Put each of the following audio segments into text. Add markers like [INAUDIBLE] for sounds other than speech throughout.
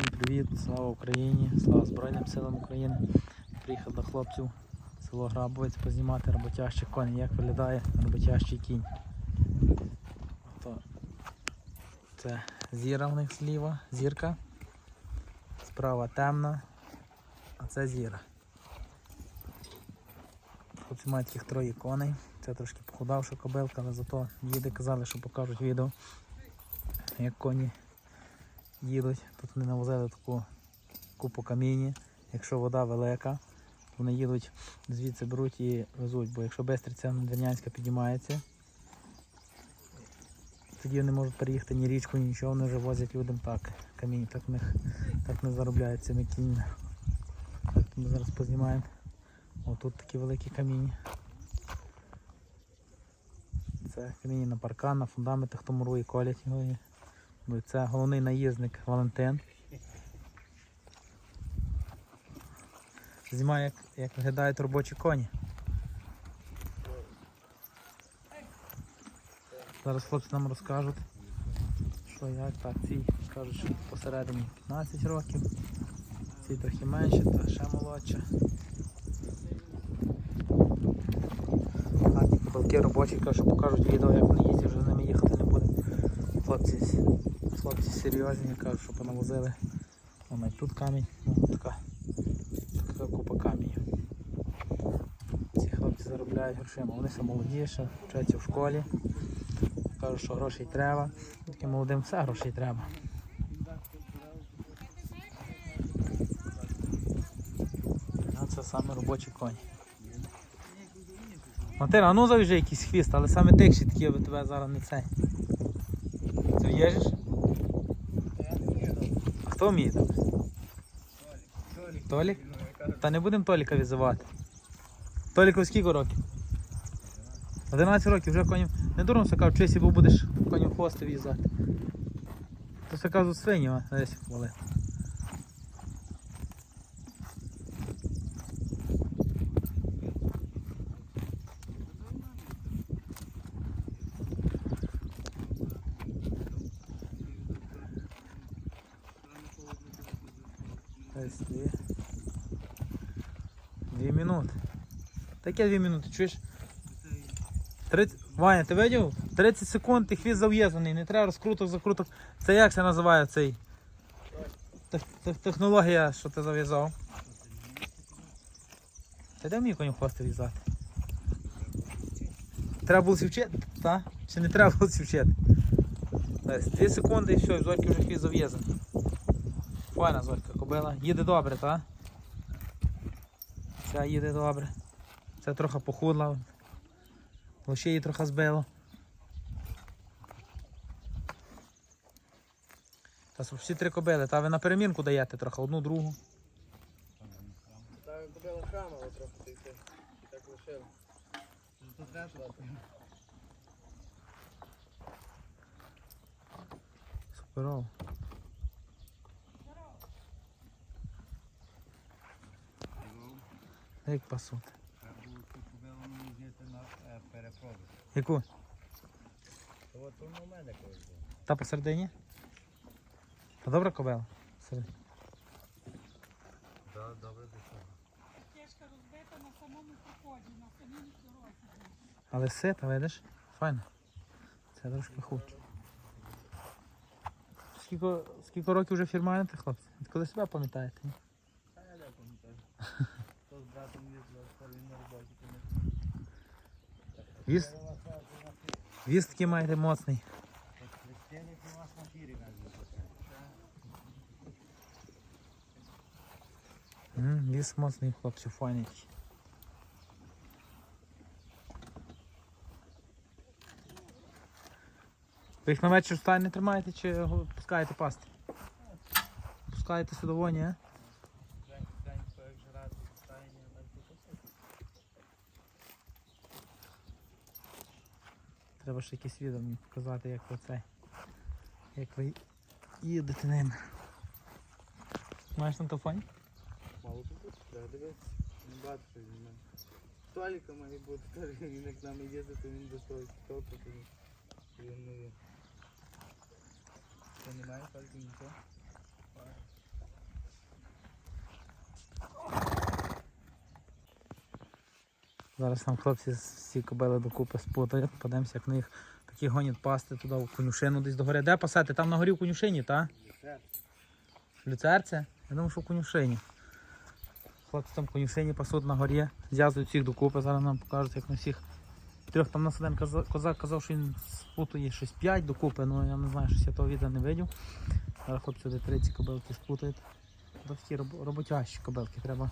Всім привіт, слава Україні, слава Збройним силам України. Приїхав до хлопців село Грабовець познімати роботящий коней, як виглядає роботящий кінь. Ото це зіра в них зліва, зірка. Справа темна, а це зіра. Хлопці мають таких троє коней. Це трошки похудавша кобилка, але зато їде казали, що покажуть відео, як коні їдуть. Тут вони навозили таку купу каміння. Якщо вода велика, вони їдуть звідси беруть і везуть, бо якщо Бестриця Надвірнянська піднімається, тоді вони можуть переїхати ні річку, ні нічого, вони вже возять людям так камінь, так них так не заробляють цими кіньми. Так, ми зараз познімаємо. О, тут такі великі каміння. Це каміння на паркан, на фундаменти, хто мурує, колять його. Це головний наїзник Валентин. Знімає, як, як виглядають робочі коні. Зараз хлопці нам розкажуть, що як так. Ці кажуть, що посередині 15 років, ці трохи менші та ще молодша. Гарні кобилки робочі, кажуть, що покажуть відео, як вони їздять, вже з ними їхати не буде. Хлопці Хлопці серйозні, кажуть, що понавозили. Вон навіть тут камінь, ну, така, така купа камінь. Ці хлопці заробляють грошима. Вони ще молодіші, вчаться в школі. Кажуть, що грошей треба. Таким молодим все грошей треба. А це саме робочі коні. Матера, а ну завіжи якийсь хвіст, але саме тихші такі, аби тебе зараз не цей. Ти в'їжджеш? Хто вміє так? Толік? Та не будемо Толіка візувати. Толіку скільки років? 11 років вже коні. Не дурно все чи чесі, будеш коням хвости в'їзати. То все кажуть свині, десь вали. Десь дві. Дві минути. Таке дві минути, чуєш? 30... Ваня, ти видів? 30 секунд і хвіст зав'єзаний, не треба розкруток, закруток. Це як це називає цей? Тех- тех- Технологія, що ти зав'язав. Ти де мені коню хвости в'язати? Треба було вчити, так? Чи не треба було вчити? Десь 2 секунди і все, і зорьки вже хвіст зав'язаний. Файна зорька кобила. Їде добре, так? Ця їде добре. Це трохи похудла. Лише її трохи збило. Та всі три кобили, та ви на перемінку даєте трохи, одну другу. Так купила храмова трохи ти все. І так лишила. Тут. Суперово. Як пасуть. Треба було цю купилу мені взяти на е, перепродаж. Яку? От воно у мене колись було. Та посередині? Та добра кобила? Серед- Да, добре до цього. Стежка розбита на самому проході, на самій дорозі. Але сита, видиш? Файно. Це трошки хуже. Скільки, скільки років вже фірмаєте, хлопці? Від коли себе пам'ятаєте? Віз такий маєте моцний. Записали. Моцний, хлопці, файний. Ви їх на вечір в стайні тримаєте чи пускаєте пасти? Пускаєте судовоні, а? День, день, як жрати, стайні, а тут усе. Треба ще якесь відео мені показати, як ви це. Як ви їдете ним. Маєш на телефоні? Мало тут, треба дивитися. Багато. Толіка має бути, теж [LAUGHS] він як нам нами їздить, то він без того то він- не він. Це немає Толіка нічого? Зараз нам хлопці всі кобили докупи спутають, подивимося, як на їх такі гонять пасти туди в конюшину десь до гори. Де пасати? Там на горі в конюшині, так? Люцерце? Я думаю, що в конюшині. Хлопці там в конюшині пасуть на горі, зв'язують всіх докупи, зараз нам покажуть, як на всіх. Трьох там нас один козак казав, що він спутує щось 5 докупи, ну я не знаю, щось я того відео не видів. Зараз хлопці де 30 кобилки спутають. Такі роб- роботящі кобилки, треба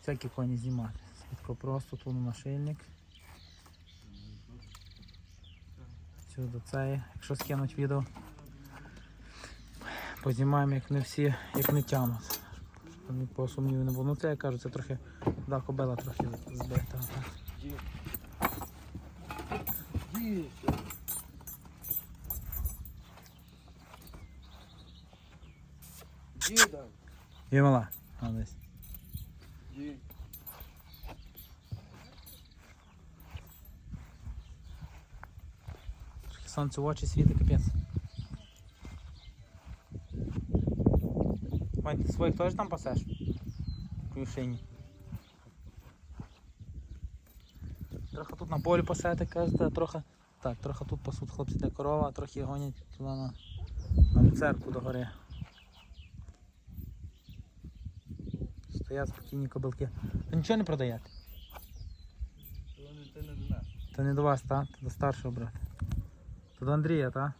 всякі коні знімати. Слідко просто тут нашильник. Сюди цей, якщо скинуть відео. Познімаємо, як не всі, як не тянуть. Щоб ні по сумніву не було. Ну це я кажу, це трохи да, кобила трохи збита. Діда. Є мала. А, десь. Ді. Трохи сонце в очі світить, капець. Вань, ти своїх теж там пасеш? В кушині. Трохи тут на полі пасете, кажете, трохи. Так, трохи тут пасуть хлопці де корова, а трохи гонять туди на, на люцерку до гори. Стоять спокійні кобилки. Ви нічого не продаєте? Це не до нас. Це не до вас, так? Це до старшого брата. До Андрія, так?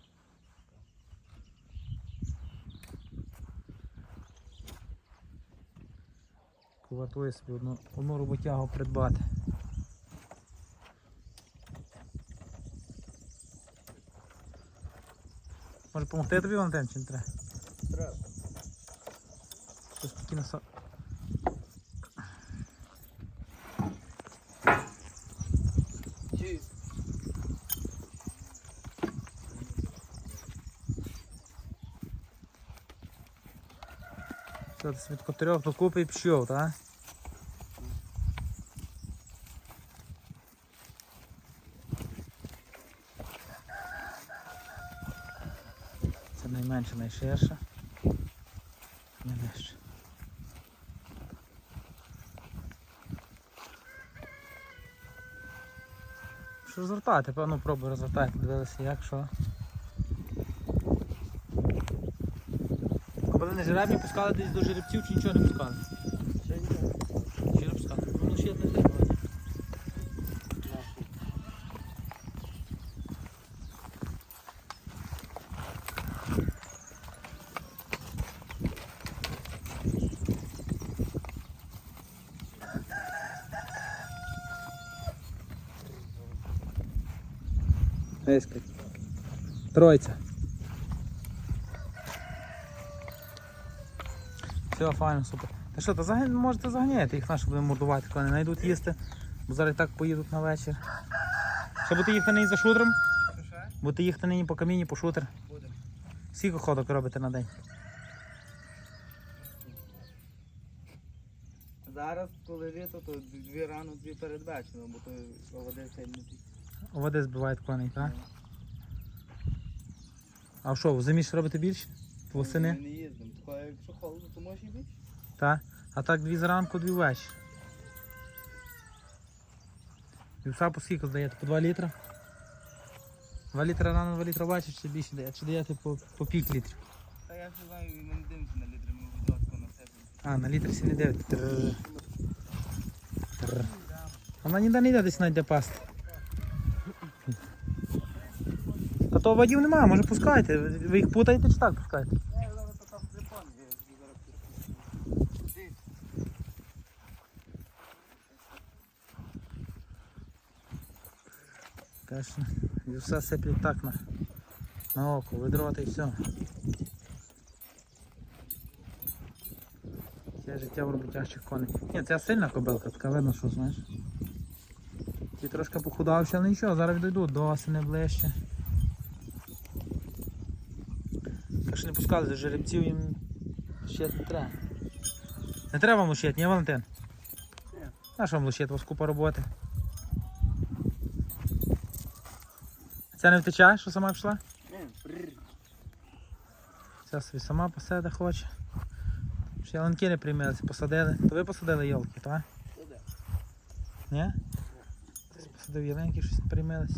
Куватує собі одну, одну роботягу придбати. Може допомогти тобі Валентин, чи не треба? Треба. Щось такі на Все, ти собі тако трьох докупи і пішов, так? Це найменше, найширше. Найвище. Що розвертати? Певно, пробуй розвертати, дивилися як, що. Кобилини жеребні пускали десь до жеребців чи нічого не пускали? Ще ні. Чи не пускали? Ну ще не треба. Тройця. Все, файно, супер. Та що, та заган... можете заганяти їх наші будемо мордувати, коли не знайдуть їсти, бо зараз і так поїдуть на вечір. Ще будете їхати нині за шутером? Що ще? Будете їхати нині по каміні, по шутер. Буде. Скільки ходок робите на день? Зараз, коли літо, то дві рано, дві передбачено, бо то води сильно. Води збивають коней, так? А що, в зимі ж робите більше? Восени? не їздимо. Якщо холодно, то може і більше. Так? А так дві зранку, дві ввечері. Вівса по скільки здаєте? По 2 літра? 2 літра рано, 2 літра ввечері чи більше даєте? Чи даєте по, по пів літрів? Та я ж не знаю, ми не дивимося на літри, ми відсотку на себе. А, на літр сі не дивите. Вона ніде не йде десь знайде пасти. А то водів немає, може пускайте. Ви їх путаєте чи так пускаєте? Я зараз то там телефон, я собі зараз перепишу. Конечно, все сиплять так на, на око, видроти і все. Це життя в роботящих коней. Ні, це сильна кобилка, така видно, що знаєш. Ті трошки похудавши, але нічого, зараз відійдуть до осені ближче. Якщо не пускали за жеребців, їм щит не треба. Не треба вам лущити, ні, Валентин? Ні. А що вам лущити? У вас купа роботи. Це не втече, що сама пішла? Ця собі сама посаде хоче. Ще ялинки не приймилися, посадили. То ви посадили так? Туди. Ні? Садив ялинки, щось не приймились.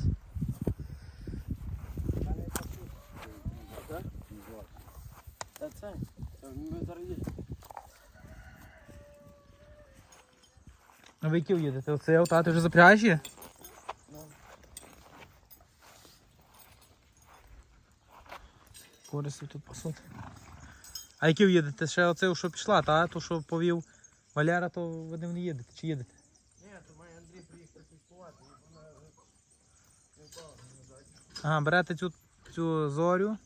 Та це, ми зараз є. А ви які їдете? Оце от, а ти вже запрягаєш її? Ну. Кориси тут пасуть. А які їдете? Ще оце, що пішла, та? То, що повів Валера, то ви не їдете. Чи їдете? Ні, то має Андрій приїхати піскувати, і вона не впала не. Ага, берете цю, цю зорю.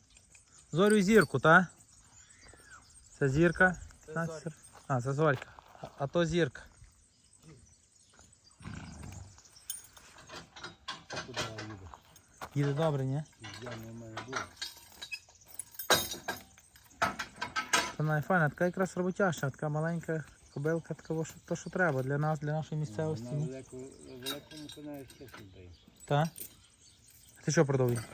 Зорю і зірку, та? Це зірка. Це А, зоря. це- А, це зорька. А, а то зірка. Їде добре, ні? Я не маю дуже. Це найфайна, така якраз роботяща, така маленька кобилка, така, що- то, що треба для нас, для нашої місцевості. На велику, великому каналі ще дає. Та? А ти що продовжуєш?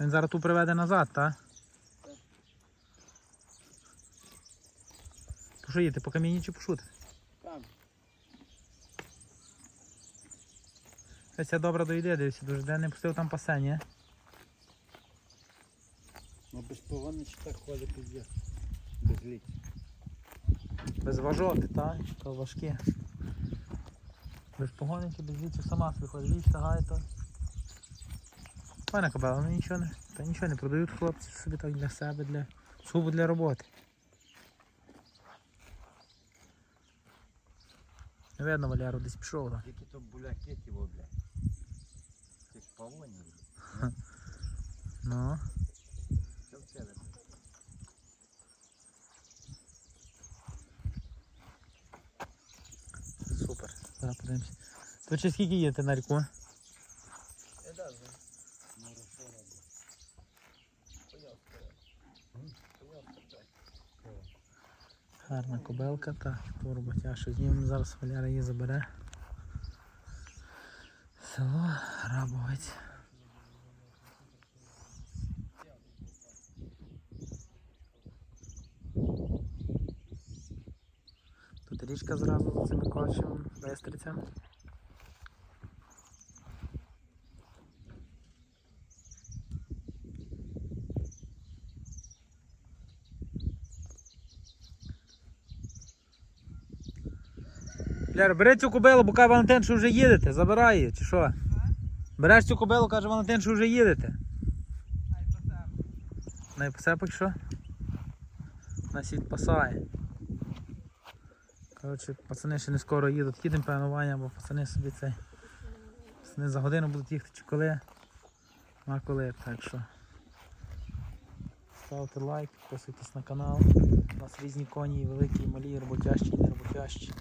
Він зараз ту приведе назад, та? То що їдете, по камінні чи пошути? Там. Це добре дойде, дивися, дуже де не пустив там пасе, ні? Ну без погони так ходить піздець. Без літ. Без важоти, так? То важкі. Без погоники, без віцю сама собі ходить. Віч тягає то. Пане кобела, ну нічого не, та нічого не продають хлопці собі так для себе, для сугубо для роботи. Не видно, Валяру десь пішов. Тільки то буляки ті блядь. Як павоні. Ну. Що в тебе? Супер. Зараз подивимось. То чи скільки їдете на ріку? Що? Гарна кобелка, так, то роботяша. Знімемо зараз Валяра її забере. Село Рабовець. Тут річка зразу за цим кочем, Бестриця. Ляра, бери цю кобилу, бо каже Валентин, що вже їдете, забирай її, чи що? Береш цю кобилу, каже Валентин, що вже їдете. На що? На сіть пасає. Коротше, пацани ще не скоро їдуть, їдемо певно Ваня, бо пацани собі цей. Пацани за годину будуть їхати чи коли. А коли, так що. Ставте лайк, підписуйтесь на канал. У нас різні коні, великі, малі, роботящі, нероботящі.